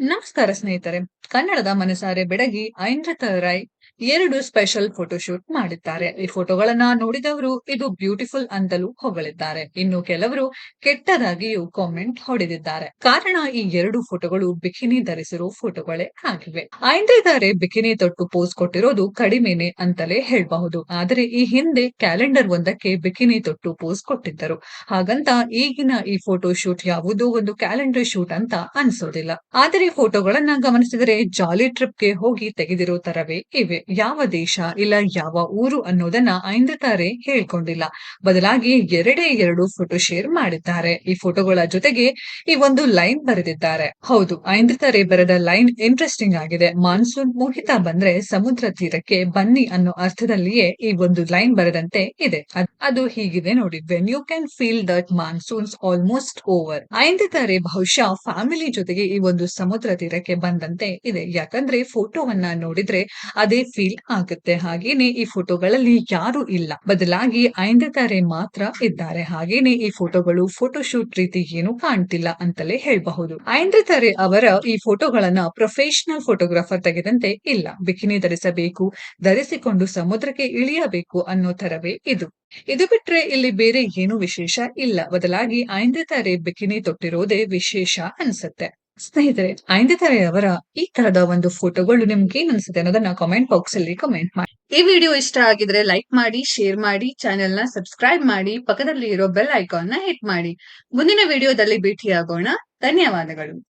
ನಮಸ್ಕಾರ ಸ್ನೇಹಿತರೆ ಕನ್ನಡದ ಮನಸಾರೆ ಬೆಡಗಿ ಐಂದ್ರತ ರೈ ಎರಡು ಸ್ಪೆಷಲ್ ಫೋಟೋಶೂಟ್ ಮಾಡಿದ್ದಾರೆ. ಈ ಫೋಟೋಗಳನ್ನ ನೋಡಿದವರು ಇದು ಬ್ಯೂಟಿಫುಲ್ ಅಂತಲೂ ಹೊಗಳಿದ್ದಾರೆ. ಇನ್ನು ಕೆಲವರು ಕೆಟ್ಟದಾಗಿಯೂ ಕಾಮೆಂಟ್ ಹೊಡೆದಿದ್ದಾರೆ. ಕಾರಣ ಈ ಎರಡು ಫೋಟೋಗಳು ಬಿಕಿನಿ ಧರಿಸಿರೋ ಫೋಟೋಗಳೇ ಆಗಿವೆ. ಆಯ್ದಿದ್ದಾರೆ ಬಿಕಿನಿ ತೊಟ್ಟು ಪೋಸ್ ಕೊಟ್ಟಿರೋದು ಕಡಿಮೆನೆ ಅಂತಲೇ ಹೇಳಬಹುದು. ಆದರೆ ಈ ಹಿಂದೆ ಕ್ಯಾಲೆಂಡರ್ ಒಂದಕ್ಕೆ ಬಿಕಿನಿ ತೊಟ್ಟು ಪೋಸ್ ಕೊಟ್ಟಿದ್ದರು. ಹಾಗಂತ ಈಗಿನ ಈ ಫೋಟೋ ಶೂಟ್ ಯಾವುದೋ ಒಂದು ಕ್ಯಾಲೆಂಡರ್ ಶೂಟ್ ಅಂತ ಅನ್ಸೋದಿಲ್ಲ. ಆದರೆ ಫೋಟೋಗಳನ್ನ ಗಮನಿಸಿದರೆ ಜಾಲಿ ಟ್ರಿಪ್ಗೆ ಹೋಗಿ ತೆಗೆದಿರೋ ತರವೇ ಇವೆ. ಯಾವ ದೇಶ ಇಲ್ಲ ಯಾವ ಊರು ಅನ್ನೋದನ್ನ ಐಂದ್ರತಾರೆ ಹೇಳ್ಕೊಂಡಿಲ್ಲ. ಬದಲಾಗಿ ಎರಡೇ ಎರಡು ಫೋಟೋ ಶೇರ್ ಮಾಡಿದ್ದಾರೆ. ಈ ಫೋಟೋಗಳ ಜೊತೆಗೆ ಈ ಒಂದು ಲೈನ್ ಬರೆದಿದ್ದಾರೆ. ಹೌದು ಐಂದ್ರತಾರೆ ಬರೆದ ಲೈನ್ ಇಂಟ್ರೆಸ್ಟಿಂಗ್ ಆಗಿದೆ. ಮಾನ್ಸೂನ್ ಮೋಹಿತ ಬಂದ್ರೆ ಸಮುದ್ರ ತೀರಕ್ಕೆ ಬನ್ನಿ ಅನ್ನೋ ಅರ್ಥದಲ್ಲಿಯೇ ಈ ಒಂದು ಲೈನ್ ಬರೆದಂತೆ ಇದೆ. ಅದು ಹೀಗಿದೆ ನೋಡಿ. When you can feel that monsoons almost over ಐಂದ್ರತಾರೆ ಬಹುಶಃ ಫ್ಯಾಮಿಲಿ ಜೊತೆಗೆ ಈ ಒಂದು ಸಮುದ್ರ ತೀರಕ್ಕೆ ಬಂದಂತೆ ಇದೆ. ಯಾಕಂದ್ರೆ ಫೋಟೋವನ್ನ ನೋಡಿದ್ರೆ ಅದೇ ಫೀಲ್ ಆಗುತ್ತೆ. ಹಾಗೇನೆ ಈ ಫೋಟೋಗಳಲ್ಲಿ ಯಾರು ಇಲ್ಲ. ಬದಲಾಗಿ ಐಂದತಾರೆ ಮಾತ್ರ ಇದ್ದಾರೆ. ಹಾಗೇನೆ ಈ ಫೋಟೋಗಳು ಫೋಟೋಶೂಟ್ ರೀತಿ ಏನು ಕಾಣ್ತಿಲ್ಲ ಅಂತಲೇ ಹೇಳಬಹುದು. ಐಂದ್ರತಾರೆ ಅವರ ಈ ಫೋಟೋಗಳನ್ನ ಪ್ರೊಫೆಷನಲ್ ಫೋಟೋಗ್ರಾಫರ್ ತೆಗೆದಂತೆ ಇಲ್ಲ. ಬಿಕಿನಿ ಧರಿಸಬೇಕು, ಧರಿಸಿಕೊಂಡು ಸಮುದ್ರಕ್ಕೆ ಇಳಿಯಬೇಕು ಅನ್ನೋ ತರವೇ ಇದು. ಇದು ಬಿಟ್ರೆ ಇಲ್ಲಿ ಬೇರೆ ಏನು ವಿಶೇಷ ಇಲ್ಲ. ಬದಲಾಗಿ ಐಂದ್ರತಾರೆ ಬಿಕಿನಿ ತೊಟ್ಟಿರೋದೇ ವಿಶೇಷ ಅನ್ಸುತ್ತೆ. ಸ್ನೇಹಿತರೆ ಐಂದಿತರೆ ಅವರ ಈ ತರದ ಒಂದು ಫೋಟೋಗಳು ನಿಮ್ಗೆ ಏನ್ ಅನ್ಸುತ್ತೆ ಅನ್ನೋದನ್ನ ಕಾಮೆಂಟ್ ಬಾಕ್ಸ್ ಅಲ್ಲಿ ಕಮೆಂಟ್ ಮಾಡಿ. ಈ ವಿಡಿಯೋ ಇಷ್ಟ ಆಗಿದ್ರೆ ಲೈಕ್ ಮಾಡಿ ಶೇರ್ ಮಾಡಿ ಚಾನೆಲ್ನ ಸಬ್ಸ್ಕ್ರೈಬ್ ಮಾಡಿ ಪಕ್ಕದಲ್ಲಿ ಇರೋ ಬೆಲ್ ಐಕಾನ್ನ ಹಿಟ್ ಮಾಡಿ. ಮುಂದಿನ ವಿಡಿಯೋದಲ್ಲಿ ಭೇಟಿಯಾಗೋಣ. ಧನ್ಯವಾದಗಳು.